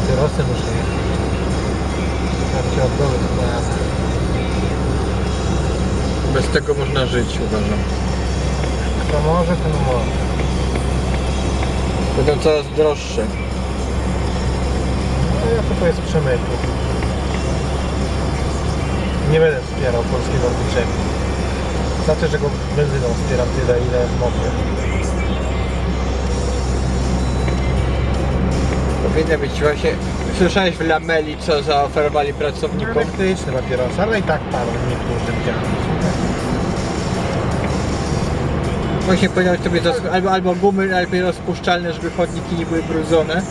papierosy muszę jeść. Tarcie od dołu chyba jasne. Bez tego można żyć, uważam. Kto może, ten może. Będą coraz droższe. No ja kupuję z przemytu. Nie będę wspierał polskiego budżetu. Znaczy, że go benzyną wspieram tyle, ile mogę. Powinno być właśnie... Słyszałeś w Lameli, co zaoferowali pracownikom? Elektryczne papierosy, ale i tak palą niektórzy widziałem. Właśnie powiedziałeś sobie, zas- albo, albo gumy najlepiej rozpuszczalne, żeby chodniki nie były brudzone.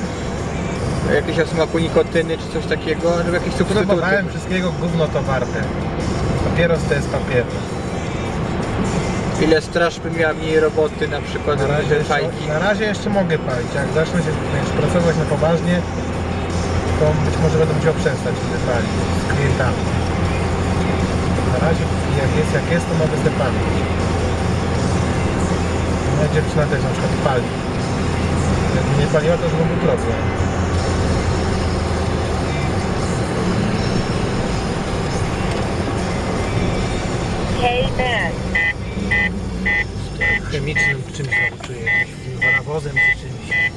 Jakieś o smaku nikotyny czy coś takiego, albo jakieś substytuty. Próbowałem wszystkiego, gówno to warte. Papieros to jest papieros. Ile straż by miała mniej roboty, na przykład Na razie, jeszcze, fajki. na razie jeszcze mogę palić. Jak zacznę się wiesz, pracować na poważnie, to być może będę musiał przestać wtedy palić z klientami. Na razie jak jest jak jest, to mogę sobie palić. Moja dziewczyna też na przykład pali. Jakby nie paliła, to już byłby problem. Chemicznym czymś znowu czuję, jakimś wodowozem czy czymś.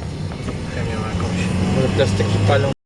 Chemią jakąś. Może plastyki palą.